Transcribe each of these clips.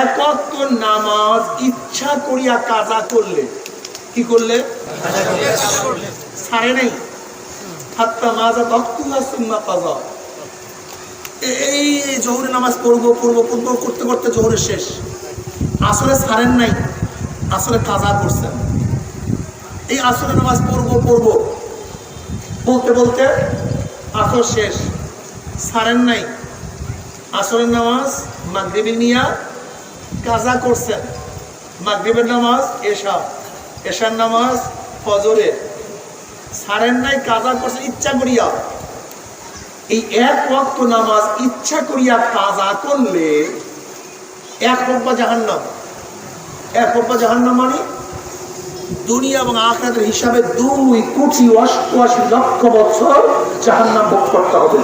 একক নামাজ ইচ্ছা করিয়া কাজা করলে, কি করলে? সারে নাই। হাত্তা মাজা তক্তুহা সুম্মা কাজা এই জোহরের নামাজ পড়ব পড়ব পড়ব, করতে করতে জোহরের শেষ। আসলে সারেন নাই আসলে কাজা করছেন। এই আসলে নামাজ পড়ব পড়ব। বলতে বলতে আসর শেষ। সারেন নাই। আসরের নামাজ মাগরিবি নিয়া কাজা করছেন মাগরিবের নামাজ এশা। এশার নামাজ ফজরে। সারেন নাই কাজা করছেন ইচ্ছা করিয়া। এই এক ওয়াক্ত নামাজ ইচ্ছা করিয়া কাজা করলে এক হোক বা জাহান্নাম। এক হোক বা জাহান্নাম মানে দুনিয়া এবং আখরাতের হিসাবে দুই কোটি অষ্টআশি লক্ষ বছর জাহান্নাম ভোগ করতে হবে।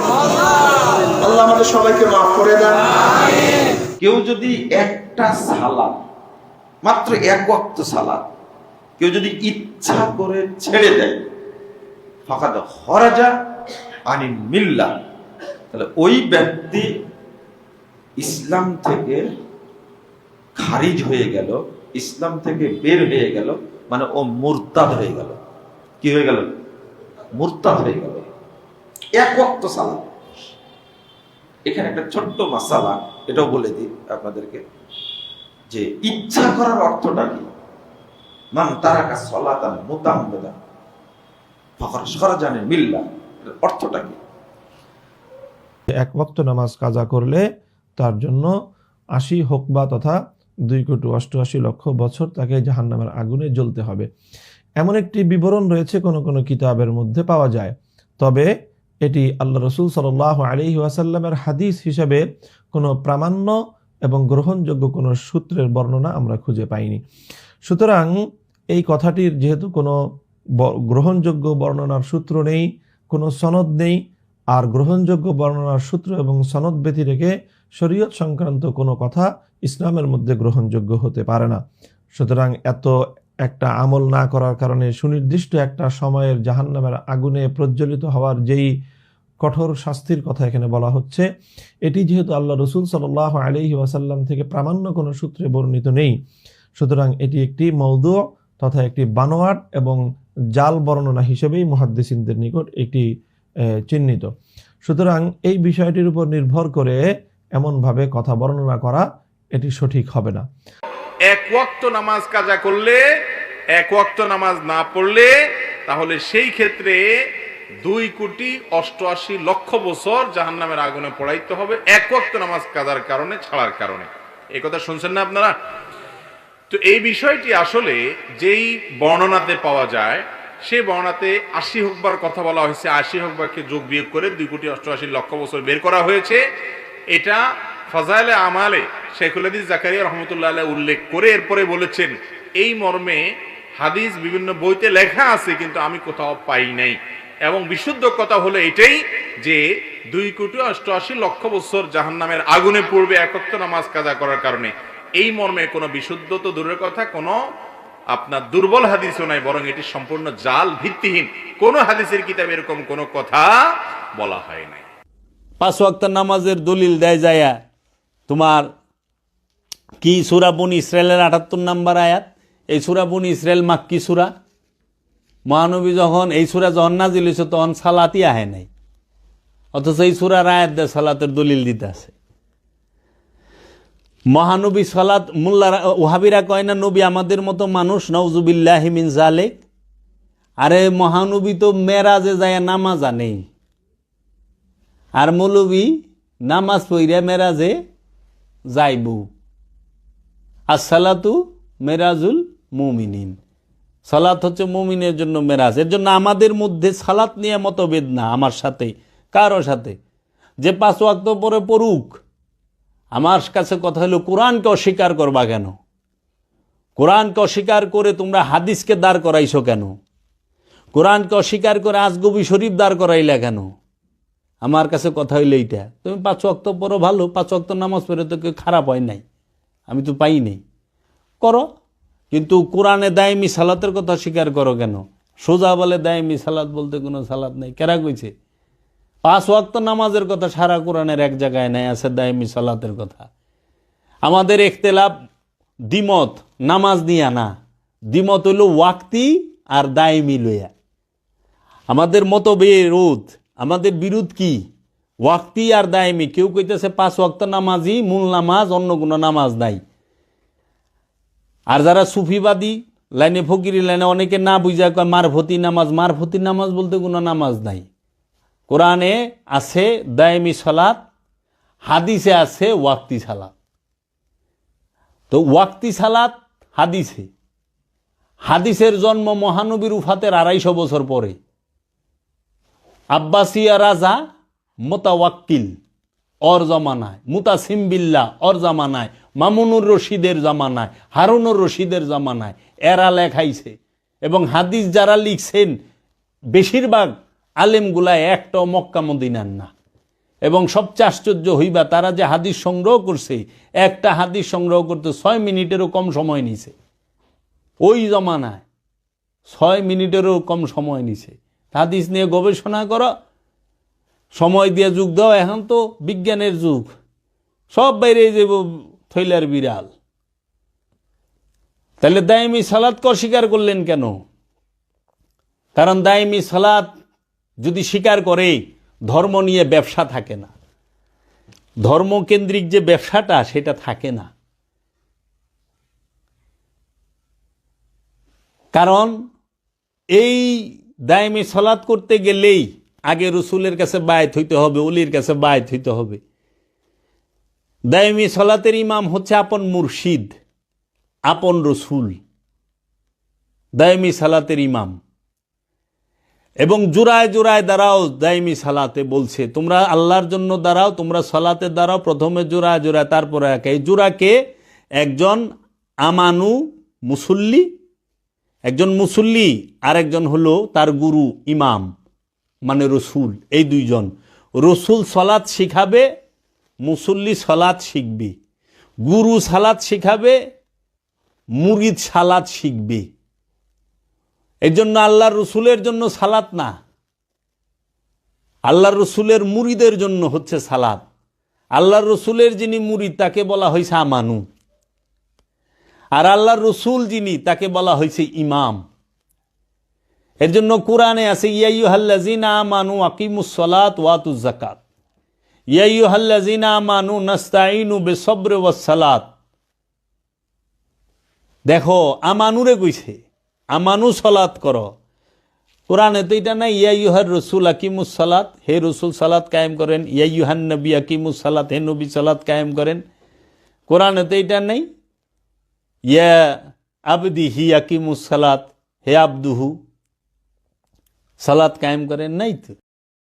আল্লাহ আমাদের সবাইকে মাফ করে দেন। কেউ যদি একটা সালাদ। মাত্র এক ওয়াক্ত সালাদ। কেউ যদি ইচ্ছা করে ছেড়ে দেয়, ফাঁকাদ হরাজা আনি মিল্লা। তাহলে ওই ব্যক্তি ইসলাম থেকে খারিজ হয়ে গেল, ইসলাম থেকে বের হয়ে গেল মানে ও মুরতাদ হয়ে গেল। কি হয়ে গেল? মুরতাদ হয়ে গেল। এক ওয়াক্ত সালাদ। এখানে একটা ছোট্ট মাসালা, এটাও বলে দিই আপনাদেরকে। যে ইচ্ছা করার অর্থটা কি? মান তারাকা সলাতান ফখর সরজানে মিল্লা। অর্থটা কি? এক ওয়াক্ত নামাজ কাজা করলে তার জন্য আশি হোকবা তথা দুই কোটি অষ্টআশি লক্ষ বছর তাকে জাহান্নামের আগুনে জ্বলতে হবে। এমন একটি বিবরণ রয়েছে কোনো কোনো কিতাবের মধ্যে পাওয়া যায়। তবে এটি আল্লাহ রসুল সাল আলী ওয়াসাল্লামের হাদিস হিসাবে কোনো প্রামাণ্য এবং গ্রহণযোগ্য কোনো সূত্রের বর্ণনা আমরা খুঁজে পাইনি। সুতরাং এই কথাটির যেহেতু কোনো গ্রহণযোগ্য বর্ণনার সূত্র নেই, কোনো সনদ নেই, আর গ্রহণযোগ্য বর্ণনার সূত্র এবং সনদ ব্যতি রেখে শরীয়ত সংক্রান্ত কোনো কথা ইসলামের মধ্যে গ্রহণযোগ্য হতে পারে না। সুতরাং এত একটা আমল না করার কারণে সুনির্দিষ্ট একটা সময়ের জাহান্নামের আগুনে প্রজ্বলিত হওয়ার যেই কঠোর শাস্তির কথা এখানে বলা হচ্ছে। এটি যেহেতু আল্লাহ রসুল সাল আলহি ওয়াসাল্লাম থেকে প্রামাণ্য কোনো সূত্রে বর্ণিত নেই। সুতরাং এটি একটি মৌদ তথা একটি বানোয়াট এবং জাল বর্ণনা হিসেবেই মুহাদ্দিসিনদের নিকট একটি চিহ্নিত। সুতরাং এই বিষয়টির উপর নির্ভর করে এমনভাবে কথা বর্ণনা করা এটি সঠিক হবে না। এক ওয়াক্ত নামাজ কাজা করলে, এক ওয়াক্ত নামাজ না পড়লে, তাহলে সেই ক্ষেত্রে দুই কোটি অষ্টআশি লক্ষ বছর জাহান্নামের আগুনে পড়াইতে হবে, এক ওয়াক্ত নামাজ কাজার কারণে, ছাড়ার কারণে। এই কথা শুনছেন না আপনারা? তো এই বিষয়টি আসলে যেই বর্ণনাতে পাওয়া যায় সেই বর্ণনাতে আশি হকবার কথা বলা হয়েছে, আশি হকবারকে যোগ বিয়োগ করে দুই কোটি অষ্টআশি লক্ষ বছর বের করা হয়েছে। এটা ফজাইলে আমালে শেখুল হাদিস জাকারিয়া রহমতুল্লাহ উল্লেখ করে এরপরে বলেছেন, এই মর্মে হাদিস বিভিন্ন বইতে লেখা আছে, কিন্তু আমি কোথাও পাই নাই। এবং বিশুদ্ধ কথা হলো এটাই যে দুই কোটি অষ্টআশি লক্ষ বছর জাহান্নামের আগুনে পড়বে একত্র নামাজ কাজা করার কারণে। এই মর্মে কোনো বিশুদ্ধ তো দূরের কথা, কোনো আপনার দুর্বল হাদিসও নাই, বরং এটি সম্পূর্ণ জাল ভিত্তিহীন। কোনো হাদিসের কিতাবে এরকম কোনো কথা বলা হয় নাই। পাঁচ ওয়াক্ত নামাজের দলিল দেয় যায়া, তোমার কি সুরা বন ইসরায়েলের আটাত্তর নাম্বার আয়াত? এই সুরা বন ইসরায়েল মাক্কি সুরা মহানবী যখন এই সুরা যখন নাজিল হয়েছে, তখন সালাতই আহে নাই। অথচ এই সুরার আয়াত দেয় সালাতের দলিল দিতে আছে। মহানবী সালাত মোল্লারা ওহাবিরা কয় না, নবী আমাদের মতো মানুষ নওজুবিল্লাহ মিন জালেক আরে মহানবী তো মেরাজে যায়, নামাজ আনেই আর মৌলবী নামাজ পইরা মেরাজে যাইব। আসসালাতু মেরাজুল মুমিনিন। সালাত হচ্ছে মুমিনের জন্য মেরাজ। এর জন্য আমাদের মধ্যে সালাত নিয়ে মতভেদ না, আমার সাথে, কারও সাথে। যে পাঁচ ওয়াক্ত পরে পড়ুক, আমার কাছে কথা হলো, কোরআনকে অস্বীকার করবা কেন? কোরআনকে অস্বীকার করে তোমরা হাদিসকে দাঁড় করাইছো কেন? কোরআনকে অস্বীকার করে আজগবি শরীফ দাঁড় করাইলা কেন? আমার কাছে কথা হইল এইটা। তুমি পাঁচ অক্ত পড়ো ভালো, পাঁচ অক্ত নামাজ পড়ে তো কেউ খারাপ হয় নাই। আমি তো পাই নাই। করো। কিন্তু কোরআনে দায়মি সালাতের কথা স্বীকার করো কেন? সোজা বলে দায়মি সালাত বলতে কোনো সালাত নেই। কেরা কইছে? পাঁচ ওয়াক্ত নামাজের কথা সারা কোরআনের এক জায়গায় নাই, আছে দায়মি সালাতের কথা। আমাদের একতেলাপ দ্বিমত, নামাজ নিয়া না। দ্বিমত হইল ওয়াক্তি আর দায়মি লইয়া। আমাদের মতো রোধ আমাদের বিরোধ কি? ওয়াক্তি আর দায়মি। কেউ কইতেছে পাঁচ ওয়াক্ত নামাজই মূল নামাজ, অন্য কোনো নামাজ নাই। আর যারা সুফিবাদী লাইনে ফকিরি লাইনে অনেকে না বুঝা কয় মারভতি নামাজ মারভতি নামাজ বলতে কোনো নামাজ নাই। কোরআনে আছে দায়মি সালাত, হাদিসে আছে ওয়াক্তি সালাত। তো ওয়াক্তি সালাত হাদিসে। হাদিসের জন্ম মহানবীর উফাতের আড়াইশো বছর পরে। আব্বাসিয়া রাজা মোতাওয়াক্কিল, অর জমানায়, মুতাসিম বিল্লা অর জামানায় মামুনুর রশিদের জামানায়, হারুনুর রশিদের জামানায় এরা লেখাইছে। এবং হাদিস যারা লিখছেন, বেশিরভাগ আলেমগুলা একটাও মক্কা মদিনার না। এবং সবচেয়ে আশ্চর্য হইবা, তারা যে হাদিস সংগ্রহ করছে, একটা হাদিস সংগ্রহ করতে ছয় মিনিটেরও কম সময় নিছে। ওই জমানায় ছয় মিনিটেরও কম সময় নিছে। হাদিস নিয়ে গবেষণা করো, সময় দিয়ে যুগ দাও, এখন তো বিজ্ঞানের যুগ। সব বাইরে যাব থৈলার বিড়াল। তাহলে দায়মি সালাদ ক স্বীকার করলেন কেন? কারণ দায়মি সালাদ যদি স্বীকার করে, ধর্ম নিয়ে ব্যবসা থাকে না। ধর্মকেন্দ্রিক যে ব্যবসাটা, সেটা থাকে না। কারণ এই দায়মি সলাৎ করতে গেলেই আগে রসুলের কাছে বায়ত হইতে হবে, অলির কাছে বায়ত হইতে হবে। দায়মি সলাতের ইমাম হচ্ছে আপন মুর্শিদ, আপন রসুল। দায়মি সালাতের ইমাম। এবং জোড়ায় জোড়ায় দাঁড়াও দায়মি সালাতে বলছে, তোমরা আল্লাহর জন্য দাঁড়াও, তোমরা সালাতে দাঁড়াও, প্রথমে জোড়ায় জোড়ায়, তারপরে একে। এই জোড়াকে একজন আমানু মুসল্লি, একজন মুসল্লি আর একজন হলো তার গুরু ইমাম মানে রসুল, এই দুইজন। রসুল সলাৎ শিখাবে মুসল্লি সলাৎ শিখবে। গুরু সালাত শিখাবে মুরিদ সালাত শিখবে। এই জন্য আল্লাহর রসুলের জন্য সালাত না। আল্লাহর রসুলের মুরিদের জন্য হচ্ছে সালাত আল্লাহর রসুলের যিনি মুরিদ তাকে বলা হয়েছে আমানু। আর আল্লাহর রসুল যিনি, তাকে বলা হয়েছে ইমাম। এর জন্য কোরআনে আছে ইয়াইহাল্লাজিনা আমানু আকিমুসলাত ওয়াতু জাকাত আমানু নাস্তাইনু বেসব্র ওয়াসালাত দেখো, আমানুরে কইছে, আমানু সলাত কর। কোরআনে তো এটা নাই ইয়াইহার রসুল আকিমুস সালাত, হে রসুল সালাত কায়েম করেন। ইয়াইহান নবী আকিমুস সালাত, হে নবী সালাত কায়েম করেন। কোরআনে তো এটা নেই, ইয়া আবদি হি আকিমুস সালাত, হে আব্দুহু, সালাত কায়েম করেন নাই তো?